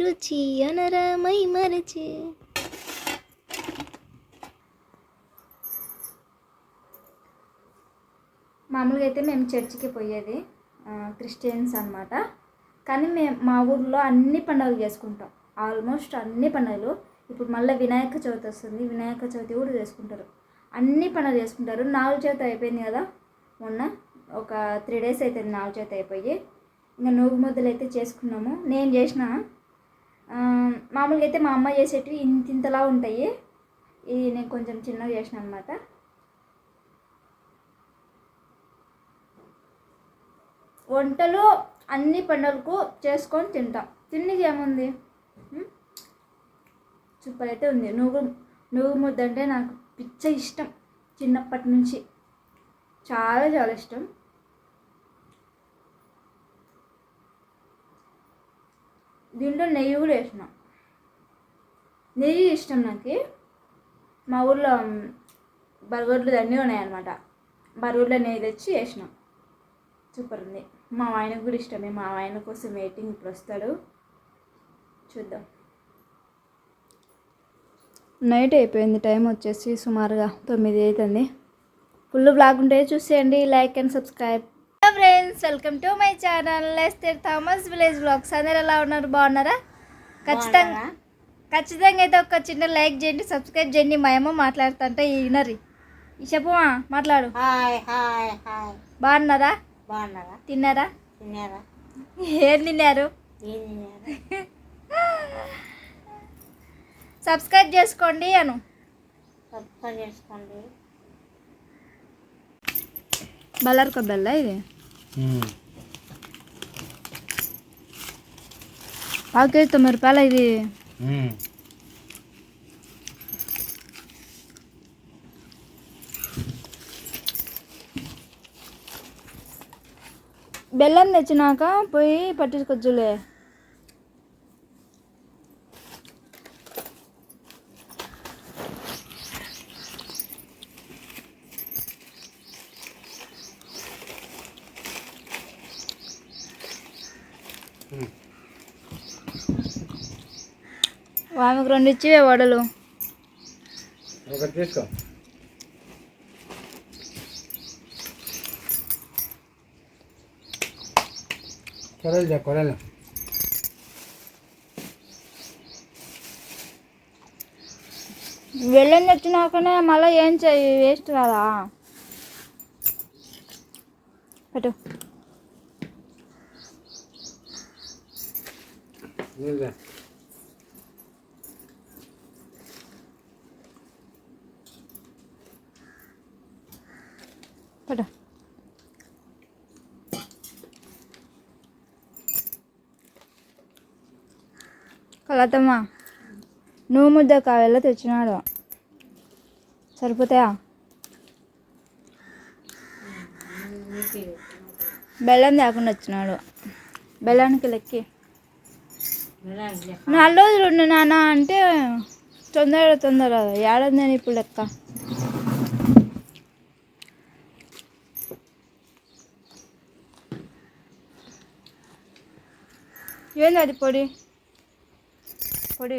రుచి అనరమై మరచి. మామూలుగా అయితే మేము చర్చికి పోయేది క్రిస్టియన్స్ అన్నమాట. కానీ మేము మా ఊర్లో అన్ని పండుగలు చేసుకుంటాం. ఆల్మోస్ట్ అన్ని పండుగలు. ఇప్పుడు మళ్ళీ వినాయక చవితి వస్తుంది. వినాయక చవితి కూడా చేసుకుంటారు. అన్ని పండుగలు చేసుకుంటారు. నాలుగు చేతి అయిపోయింది కదా. మొన్న ఒక త్రీ డేస్ అవుతుంది నాలుగు చేతి అయిపోయి. ఇంకా నువ్వు ముద్దలు అయితే చేసుకున్నాము. నేను చేసిన మామూలుగా అయితే మా అమ్మ చేసేటివి ఇంత ఇంతలా ఉంటాయి. ఇది నేను కొంచెం చిన్నగా చేసిన అనమాట వంటలు అన్ని పండుగలకు చేసుకొని తింటాం. తిండికి ఏముంది? సూపర్ అయితే ఉంది. నువ్వు నువ్వు ముద్ద అంటే నాకు పిచ్చ ఇష్టం. చిన్నప్పటి నుంచి. చాలా చాలా ఇష్టం. దీంట్లో నెయ్యి కూడా వేసిన. నెయ్యి ఇష్టం నాకు. మా ఊర్లో బర్గర్లు అన్నీ ఉన్నాయన్నమాట. బర్గర్లో నెయ్యి తెచ్చి వేసినాం. సూపర్ ఉంది. మా ఆయనకు కూడా ఇష్టమే. మా ఆయన కోసం వెయిటింగ్ ఇప్పుడు వస్తాడు. చూద్దాం. నైట్ అయిపోయింది. టైం వచ్చేసి సుమారుగా తొమ్మిది అవుతుంది. ఫుల్ బ్లాగ్ ఉంటే చూసేయండి. Like and subscribe friends welcome to my channel. Lester Thomas village vlogs అందరు ఎలా ఉన్నారు? బాగున్నారా? ఖచ్చితంగా ఖచ్చితంగా అయితే ఒక చిన్న లైక్ చేయండి సబ్స్క్రైబ్ చేయండి. మా అమ్మ మాట్లాడుతుంటే ఈనరి చెప్పమా మాట్లాడు. బాగున్నారా? బాగున్నారా? తిన్నారా? తిన్నారా? ఏం తిన్నారు? ఏం తిన్నారా? సబ్స్క్రైబ్ చేసుకోండి అను. సబ్స్క్రైబ్ చేసుకోండి. బల్లార్ కొబ్బెల్లా ఇది? పాకే తొమ్మిది రూపాయలు ఇది. బెల్లం తెచ్చినాక పోయి పట్టించుకొచ్చులే. ఆమెకు రెండు ఇచ్చివే వడలు. ఒకటి తీసుకో. కొరలు కొరలు బెల్లం తెచ్చినాకనే మళ్ళీ ఏం చెయ్యి వేస్ట్ కదా. పెట్టు. నీళ్ళు పెట్టు కలతమ్మ. నువ్వు ముద్ద కావేలా తెచ్చినాడు. సరిపోతాయా? బెల్లం తేకుండా వచ్చినాడు. బెల్లానికి లెక్కి. నాలుగు రోజులు ఉండు నాన్న అంటే తొందర తొందర ఏడాది నేను ఇప్పుడు లెక్క. ఏంది అది పొడి? పొడి.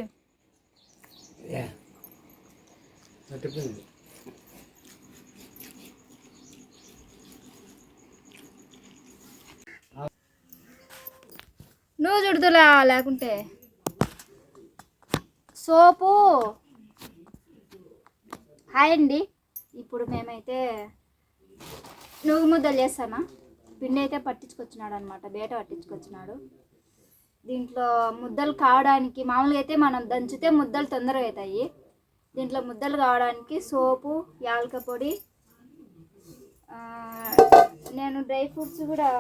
నువ్వు లేకుంటే. సోపు. హాయ్ అండి. ఇప్పుడు మేమైతే నువ్వు ముద్దలు చేస్తానా పిండి అయితే పట్టించుకొచ్చినాడు అనమాట బేట పట్టించుకొచ్చినాడు. దీంట్లో ముద్దలు కావడానికి మామూలుగా అయితే మనం దంచితే ముద్దలు తొందరగా అవుతాయి. దీంట్లో ముద్దలు కావడానికి సోపు యాలక పొడి నేను డ్రై ఫ్రూట్స్ కూడా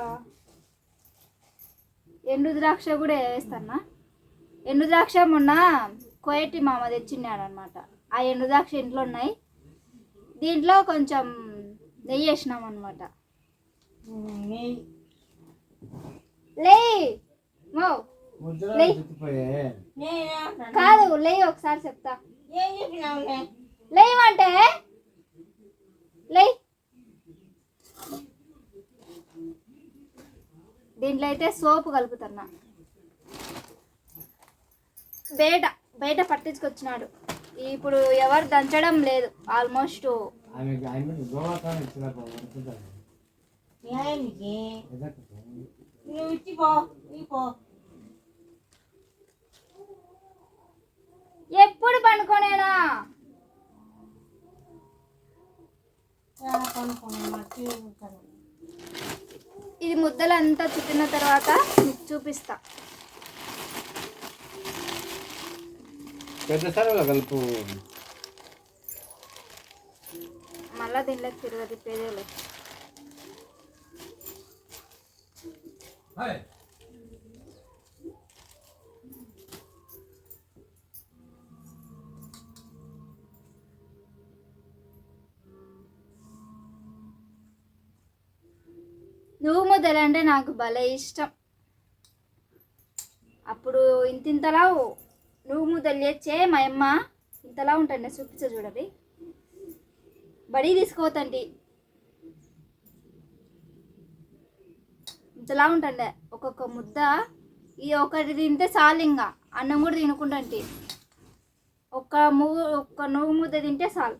ఎండు ద్రాక్ష కూడా వేస్తానా? ఎండు ద్రాక్ష మొన్న కోయటి మామ తెచ్చిన్నాడు అనమాట ఆ ఎండు ద్రాక్ష ఇంట్లో ఉన్నాయి. దీంట్లో కొంచెం నెయ్యి వేసినాం అనమాట లే కాదు లే ఒకసారి చెప్తా. లేవంటే లే. దీంట్లో అయితే సోపు కలుపుతున్నా. బయట బయట పట్టించుకొచ్చినాడు. ఇప్పుడు ఎవరు దంచడం లేదు ఆల్మోస్ట్ ఎప్పుడు పండుకోనేనా? ఇది ముద్దలంతా చుట్టిన తర్వాత మీకు చూపిస్తా. కలుపు. మళ్ళా దీనిలోకి తిరగదు పేదలు నువ్వు ముద్దలు అంటే నాకు భలే ఇష్టం. అప్పుడు ఇంత ఇంతలా నువ్వు ముద్దలు చేచ్చే మా అమ్మ ఇంతలా ఉంటాను చూపించ చూడండి బడి తీసుకోవతండి ఇంతలా ఉంటుండే. ఒక్కొక్క ముద్ద. ఈ ఒకటి తింటే చాలు ఇంకా అన్నం కూడా తినుకుంటా ఒక్క మువ్వు ఒక్క నువ్వు ముద్ద తింటే చాలు.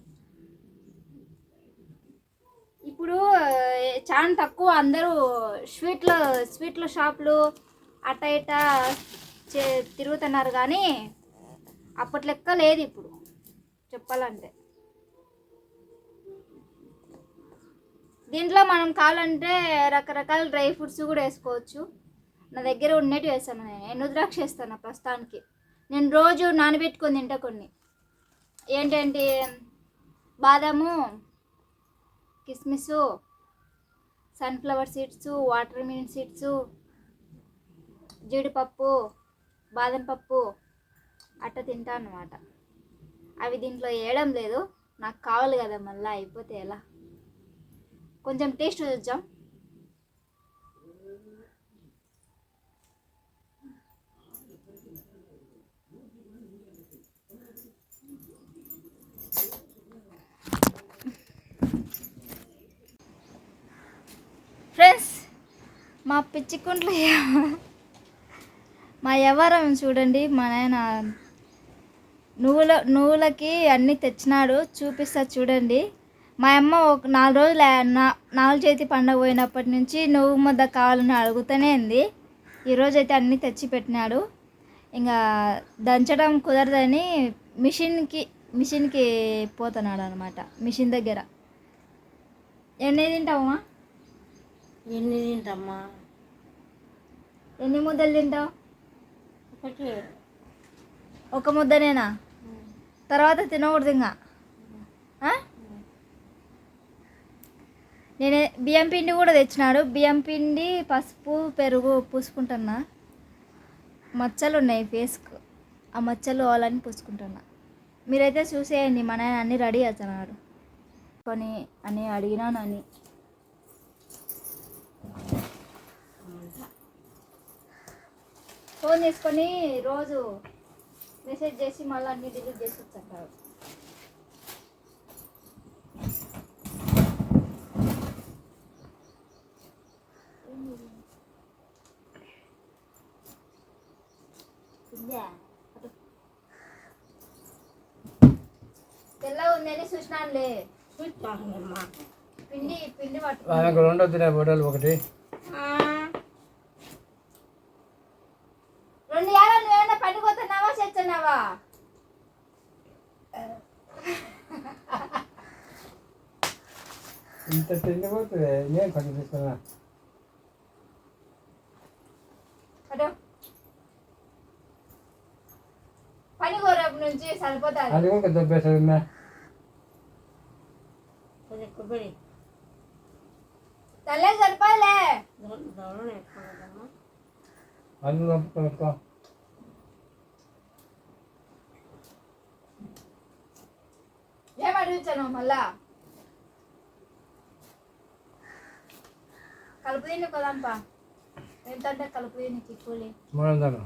ఇప్పుడు చాలా తక్కువ అందరూ స్వీట్లు స్వీట్ల షాపులు అట్ట ఇట్ట చే తిరుగుతున్నారు కానీ అప్పటి లెక్క లేదు ఇప్పుడు చెప్పాలంటే. దీంట్లో మనం కావాలంటే రకరకాల డ్రై ఫ్రూట్స్ కూడా వేసుకోవచ్చు. నా దగ్గర ఉన్నట్టు వేస్తాను నేను ద్రాక్ష వేస్తాను ప్రస్తుతానికి. నేను రోజు నానబెట్టుకొని తింటా కొన్ని. ఏంటంటే బాదాము కిస్మిస్ sunflower seeds watermelon seeds జీడిపప్పు బాదం పప్పు అట్ట తింటా అన్నమాట. అవి దీంట్లో వేయడం లేదు. నాకు కావాలి కదా మళ్ళీ అయిపోతే ఎలా? కొంచెం టేస్ట్ చూద్దాం ఫ్రెండ్స్ మా పిచ్చికుంట్లో మా వ్యవహారం చూడండి మా నాయన నువ్వుల నువ్వులకి అన్నీ తెచ్చినాడు చూపిస్తా చూడండి. మా అమ్మ ఒక నాలుగు రోజులు నా నాలుగు చేతి పండగ పోయినప్పటి నుంచి నువ్వు ముద్ద కావాలని అడుగుతూనే ఉంది. ఈరోజు అయితే అన్నీ తెచ్చి పెట్టినాడు. ఇంకా దంచడం కుదరదని మిషన్కి మిషన్కి పోతున్నాడు అనమాట మిషన్ దగ్గర. ఎన్ని తింటావమ్మా? ఎన్ని తింటామ్మా ఎన్ని ముద్దలు తింటావు? ఒకటి. ఒక ముద్దనేనా? తర్వాత తినకూడదు ఇంకా? నేను బియ్యం పిండి కూడా తెచ్చినాడు. బియ్యం పిండి పసుపు పెరుగు పూసుకుంటున్నా. మచ్చలు ఉన్నాయి ఫేస్కు. ఆ మచ్చలు పోవాలని పూసుకుంటున్నా. మీరైతే చూసేయండి మా నాయన అన్నీ రెడీ అవుతున్నాడు కొని అని అడిగినాను అని ఫోన్ చేసుకొని రోజు మెసేజ్ చేసి మళ్ళీ అన్ని డిలీట్ చేసి వచ్చంటారు తెల్ల ఉందని చూసినానులే. పిండి పిండి పట్టు రెండు వచ్చినాయి బొడలు ఒకటి. ఇంత తిండిపోతుంది నేను కొంచెం తీసుకున్నా అటు పని కోరేపు నుంచి సరిపోతుంది అది కూడా దొబ్బేస్తుంది మే కొద్దిగా కొబ్బరి తల్లే సరిపోలే దొరలు వేసుకున్నదమ్మా అది నొప్పుకో ఏం అడుగుతాను మళ్ళా కలుపు తిని కొదాంపా ఎంతంటే కలుపు తిని కూలి. మూడు వందలు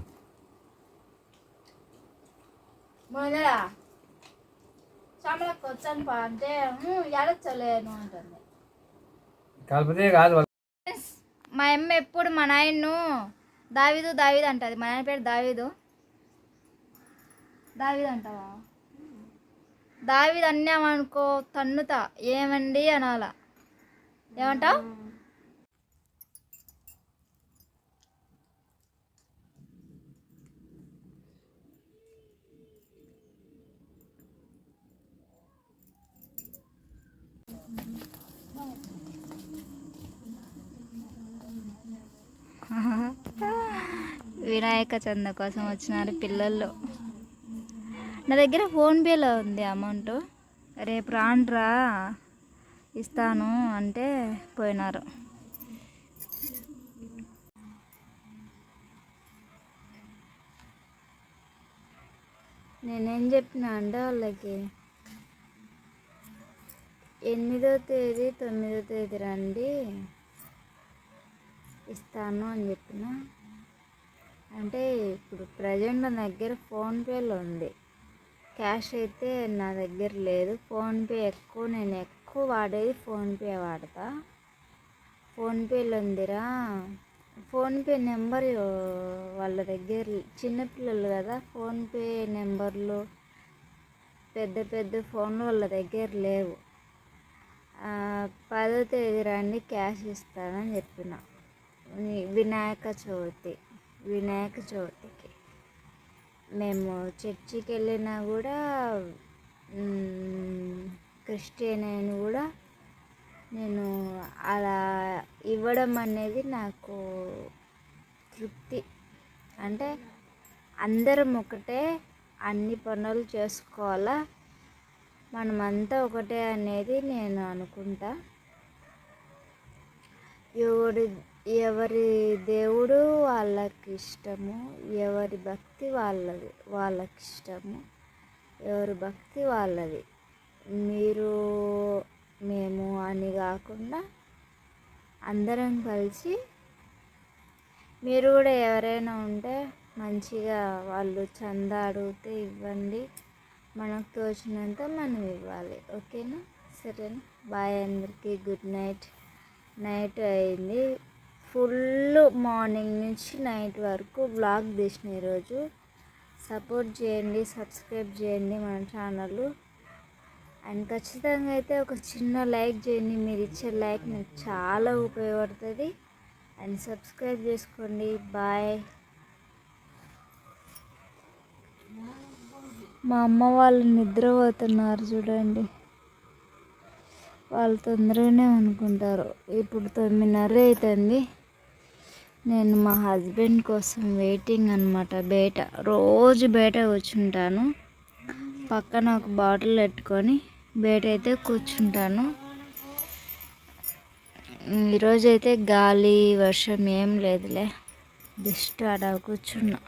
మూడు వందలా శ్యామలకు వచ్చాను పా అంటే ఎడచ్చలేను అంటుంది. కలిపితే కాదు. మా అమ్మ ఎప్పుడు మా నాయన్ను దావీదు దావీదు అంటది. మా నాయన పేరు దావీదు. దావిది అంటావా? దావిది అన్నామనుకో తన్నుతా. ఏమండి అనాల. ఏమంటావు? వినాయక చంద కోసం వచ్చినారు పిల్లలు. నా దగ్గర ఫోన్పేలో ఉంది అమౌంట్. రేపు రాండ్రా ఇస్తాను అంటే పోయినారు. నేనేం చెప్పిన అంటే వాళ్ళకి ఎనిమిదో తేదీ తొమ్మిదో తేదీ రండి ఇస్తాను అని చెప్పిన. అంటే ఇప్పుడు ప్రజెంట్ నా దగ్గర ఫోన్పేలో ఉంది. క్యాష్ అయితే నా దగ్గర లేదు. ఫోన్పే ఎక్కువ నేను ఎక్కువ వాడేది ఫోన్పే వాడతా. ఫోన్పేలో ఉందిరా. ఫోన్పే నెంబర్ వాళ్ళ దగ్గర చిన్నపిల్లలు కదా ఫోన్పే నెంబర్లు పెద్ద పెద్ద ఫోన్లు వాళ్ళ దగ్గర లేవు. పదో తేదీ రండి క్యాష్ ఇస్తానని చెప్పిన. వినాయక చవితి. వినాయక చవితికి. మేము చర్చికి వెళ్ళినా కూడా క్రిస్టియన్ అయిన కూడా నేను అలా ఇవ్వడం అనేది నాకు తృప్తి. అంటే అందరం ఒకటే అన్ని పనులు చేసుకోవాలా? మనమంతా ఒకటే అనేది నేను అనుకుంటా. ఎవరి ఎవరి దేవుడు వాళ్ళకి ఇష్టము ఎవరి భక్తి వాళ్ళది వాళ్ళకి ఇష్టము ఎవరి భక్తి వాళ్ళది. మీరు మేము అని కాకుండా అందరం కలిసి మీరు కూడా ఎవరైనా ఉంటే మంచిగా వాళ్ళు చందా అడిగితే ఇవ్వండి. మనకు తోచినంత మనం ఇవ్వాలి. ఓకేనా? సరేనా? బాయ్ అందరికీ. Good night. నైట్ అయింది. ఫుల్ మార్నింగ్ నుంచి నైట్ వరకు బ్లాగ్ తీసిన ఈరోజు. సపోర్ట్ చేయండి సబ్స్క్రైబ్ చేయండి మన ఛానల్. అండ్ ఖచ్చితంగా అయితే ఒక చిన్న లైక్ చేయండి. మీరు ఇచ్చే లైక్ నాకు చాలా ఉపయోగపడుతుంది. అండ్ సబ్స్క్రైబ్ చేసుకోండి. బాయ్. మా అమ్మ వాళ్ళు నిద్రపోతున్నారు చూడండి. వాళ్ళు తొందరగానే అనుకుంటారు. ఇప్పుడు తొమ్మిదిన్నర అవుతుంది నేను మా హస్బెండ్ కోసం వెయిటింగ్ అనమాట బయట రోజు బయట కూర్చుంటాను. పక్కన ఒక బాటిల్ పెట్టుకొని బయట అయితే కూర్చుంటాను. ఈరోజైతే గాలి వర్షం ఏం లేదులే. జస్ట్ ఆడ కూర్చున్నా.